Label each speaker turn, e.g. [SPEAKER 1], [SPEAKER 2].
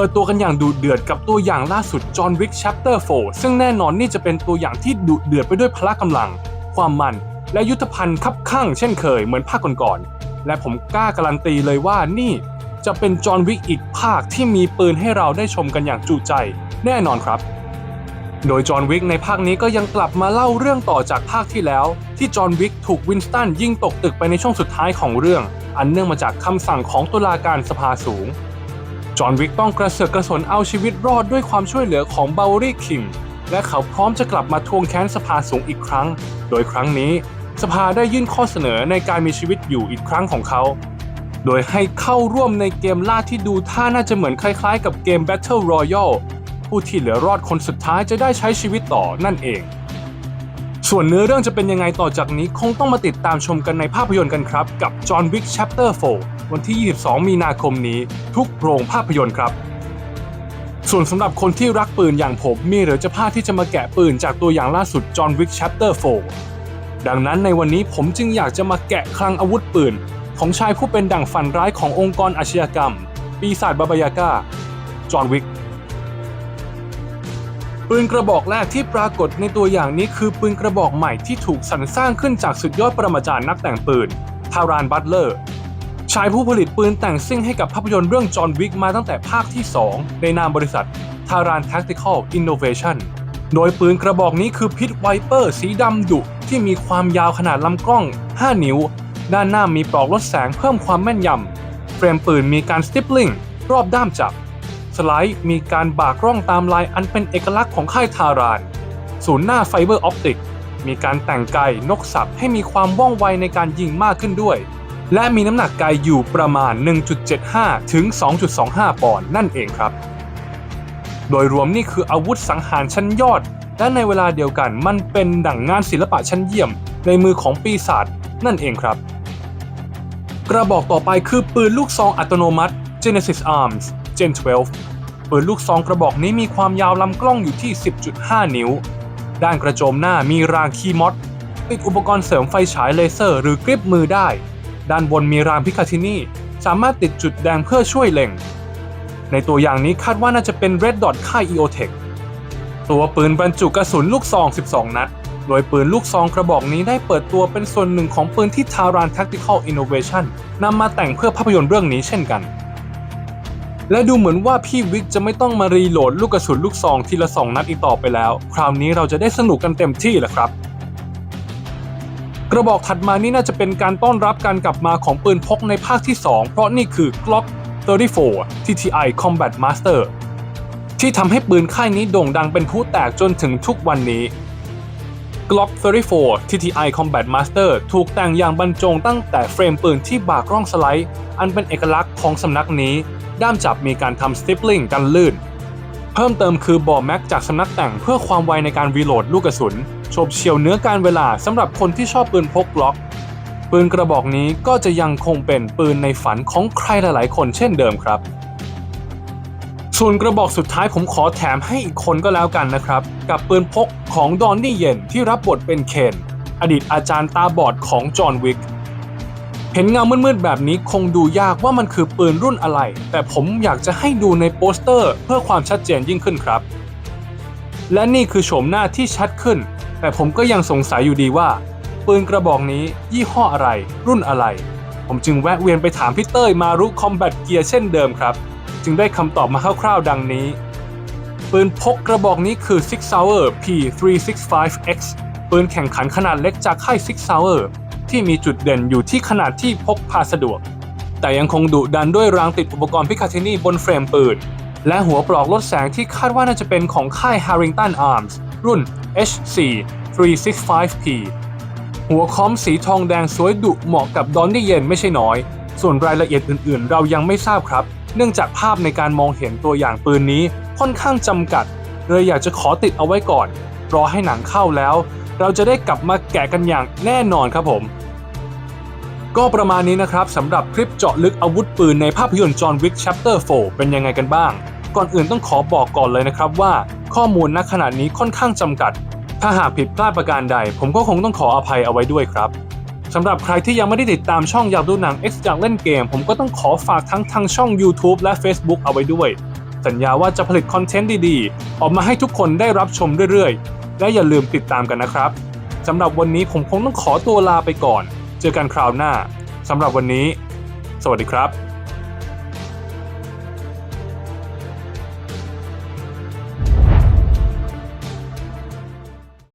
[SPEAKER 1] ปิดตัวกันอย่างดุเดือดกับตัวอย่างล่าสุด John Wick Chapter 4 ซึ่งแน่นอนนี่จะเป็นตัวอย่างที่ดุเดือดไปด้วยพละกำลัง ความมัน และยุทธภัณฑ์คับข้างเช่นเคยเหมือนภาคก่อนๆ และผมกล้าการันตีเลยว่านี่จะเป็นจอห์นวิกอีกภาคที่มีปืนให้เราได้ชมกันอย่างจุใจ แน่นอนครับ โดยจอห์นวิกในภาคนี้ก็ยังกลับมาเล่าเรื่องต่อจากภาคที่แล้ว ที่จอห์นวิกถูกวินสตันยิงตกตึกไปในช่วงสุดท้ายของเรื่อง อันเนื่องมาจากคำสั่งของตุลาการสภาสูง จอห์นวิกต้องกระเสือกกระสนเอาชีวิตรอดด้วยความช่วยเหลือของเบลลี่คิงและเขาพร้อมจะกลับมาทวงแค้นสภาสูงอีกครั้ง โดยครั้งนี้สภาได้ยื่นข้อเสนอในการมีชีวิตอยู่อีกครั้งของเขา โดยให้เข้าร่วมในเกมล่าที่ดูท่าน่าจะเหมือนคล้ายๆ กับเกม Battle Royale ผู้ที่เหลือรอดคนสุดท้ายจะได้ใช้ชีวิตต่อนั่นเอง ส่วนเนื้อเรื่องจะเป็นยังไงต่อจากนี้คงต้องมาติดตามชมกันในภาพยนตร์กันครับ กับ John Wick Chapter 4 วันที่ 22 มีนาคมนี้ทุกโรงภาพยนตร์ครับ ส่วนสำหรับคนที่รักปืนอย่างผมมีหรือจะพลาดที่จะมาแกะปืนจากตัวอย่างล่าสุด John Wick Chapter 4 ดังนั้นในวันนี้ผมจึงอยากจะมาแกะคลังอาวุธปืน ของชายผู้เป็นดั่งฝันร้ายขององค์กรอาชญากรรม ปีศาจบาบายาก้าจอห์นวิกปืนกระบอกแรกที่ปรากฏในตัวอย่างนี้คือปืนกระบอกใหม่ที่ถูกสรรสร้างขึ้นจากสุดยอดปรมาจารย์นักแต่งปืนทารานบัตเลอร์ ชายผู้ผลิตปืนแต่งซิ่งให้กับภาพยนตร์เรื่องจอห์นวิกมาตั้งแต่ภาคที่ 2 ในนามบริษัททาราน Tactical Innovation โดยปืนกระบอกนี้คือพิษไวเปอร์สีดำดุที่มีความยาวขนาดลำกล้อง 5 นิ้ว ด้านหน้ามีปลอกลดแสงเพิ่มความแม่นยำ เฟรมปืนมีการสติปลิงรอบด้ามจับ สไลด์มีการบากร่องตามลายอันเป็นเอกลักษณ์ของค่ายทาราน ศูนย์หน้าไฟเบอร์ออปติก มีการแต่งไกนกสับให้มีความว่องไวในการยิงมากขึ้นด้วย และมีน้ำหนักไกอยู่ประมาณ 1.75 ถึง 2.25 ปอนด์นั่นเองครับ โดยรวมนี่คืออาวุธสังหารชั้นยอด และในเวลาเดียวกันมันเป็นดั่งงานศิลปะชั้นเยี่ยม ในมือของปีศาจนั่นเองครับ กระบอกต่อไปคือปืนลูกซองอัตโนมัติ Genesis Arms Gen 12 ปืนลูกซองกระบอกนี้มีความยาวลำกล้องอยู่ที่ 10.5 นิ้ว ด้านกระโจมหน้ามีรางคีย์มอดติดอุปกรณ์เสริมไฟฉายเลเซอร์หรือกริปมือได้ ด้านบนมีรางพิคาทินีสามารถติดจุดแดงเพื่อช่วยเล็ง ในตัวอย่างนี้คาดว่าน่าจะเป็น Red Dot ค่าย EOTech ตัวปืนบรรจุกระสุนลูกซอง 12 นัด โดยปืนลูกซองกระบอกนี้ได้เปิดตัวเป็นส่วนหนึ่งของปืนที่ Taran Tactical Innovation นำมาแต่งเพื่อภาพยนตร์เรื่องนี้เช่นกัน และดูเหมือนว่าพี่วิกจะไม่ต้องมารีโหลดลูกกระสุนลูกซองทีละสองนัดอีกต่อไปแล้ว คราวนี้เราจะได้สนุกกันเต็มที่แหละครับ กระบอกถัดมานี่น่าจะเป็นการต้อนรับการกลับมาของปืนพกในภาคที่ 2 เพราะนี่คือ Glock 34 TTI Combat Master ที่ทำให้ปืนค่ายนี้โด่งดังเป็นผู้แตกจนถึงทุกวันนี้ Glock 34 TTI Combat Master ถูกแต่งอย่างบรรจงตั้งแต่เฟรมปืนที่บากร่องสไลด์ อันเป็นเอกลักษณ์ของสำนักนี้ ด้ามจับมีการทำสติปลิงกันลื่น เพิ่มเติมคือบอแม็กจากสำนักแต่งเพื่อความไวในการรีโหลดลูกกระสุนโฉบเฉี่ยวเนื้อการเวลาสำหรับคนที่ชอบปืนพกล็อก ปืนกระบอกนี้ก็จะยังคงเป็นปืนในฝันของใครหลายๆ คนเช่นเดิมครับ ส่วนกระบอกสุดท้ายผมขอแถมให้อีกคนก็แล้วกันนะครับ กับปืนพกของดอนนี่เย็นที่รับบทเป็นเคน อดีตอาจารย์ตาบอดของจอห์นวิก เห็นเงามืดๆแบบนี้คงดูยากว่ามันคือปืนรุ่นอะไร แต่ผมอยากจะให้ดูในโปสเตอร์เพื่อความชัดเจนยิ่งขึ้นครับ และนี่คือโฉมหน้าที่ชัดขึ้น แต่ผมก็ยังสงสัยอยู่ดีว่า ปืนกระบอกนี้ยี่ห้ออะไร รุ่นอะไร ผมจึงแวะเวียนไปถามพี่เต้ยมารุคอมแบทเกียร์เช่นเดิมครับ จึงได้คำตอบมาคร่าวๆดังนี้ ปืนพกกระบอกนี้คือ Six Sauer P365X ปืนแข่งขันขนาดเล็กจากค่าย Six Sauer ที่มีจุดเด่นอยู่ที่ขนาดที่พกพาสะดวก แต่ยังคงดุดันด้วยรางติดอุปกรณ์พิคาทินีบนเฟรมปืน และหัวปลอกลดแสงที่คาดว่าน่าจะเป็นของค่าย Harrington Arms รุ่น HC 365P หัวคอมสีทองแดงสวยดุเหมาะกับดอนนี่เย็นไม่ใช่น้อย ส่วนรายละเอียดอื่นๆ เรายังไม่ทราบครับ เนื่องจากภาพในการมองเห็นตัวอย่างปืนนี้ค่อนข้างจำกัด เลยอยากจะขอติดเอาไว้ก่อน รอให้หนังเข้าแล้ว เราจะได้กลับมาแกะกันอย่างแน่นอนครับผม ก็ประมาณนี้นะครับสำหรับคลิปเจาะลึกอาวุธปืนในภาพยนตร์ John Wick Chapter 4เป็นยังไงกันบ้าง ก่อนอื่นต้องขอบอกก่อนเลยนะครับว่า ข้อมูลณขณะนี้ค่อนข้างจำกัด ถ้าหากผิดพลาดประการใด ผมก็คงต้องขออภัยเอาไว้ด้วยครับสำหรับใครที่ยังไม่ได้ติดตามช่องอยากดูหนัง X อยากเล่นเกม ผมก็ต้องขอฝากทั้งทางช่อง YouTube และ Facebook เอาไว้ด้วย สัญญาว่าจะผลิตคอนเทนต์ดีๆ ออกมาให้ทุกคนได้รับชมเรื่อยๆ และอย่าลืมติดตามกันนะครับสำหรับวันนี้ผมคงต้องขอตัวลาไปก่อน เจอกันคราวหน้าสำหรับวันนี้ สวัสดีครับ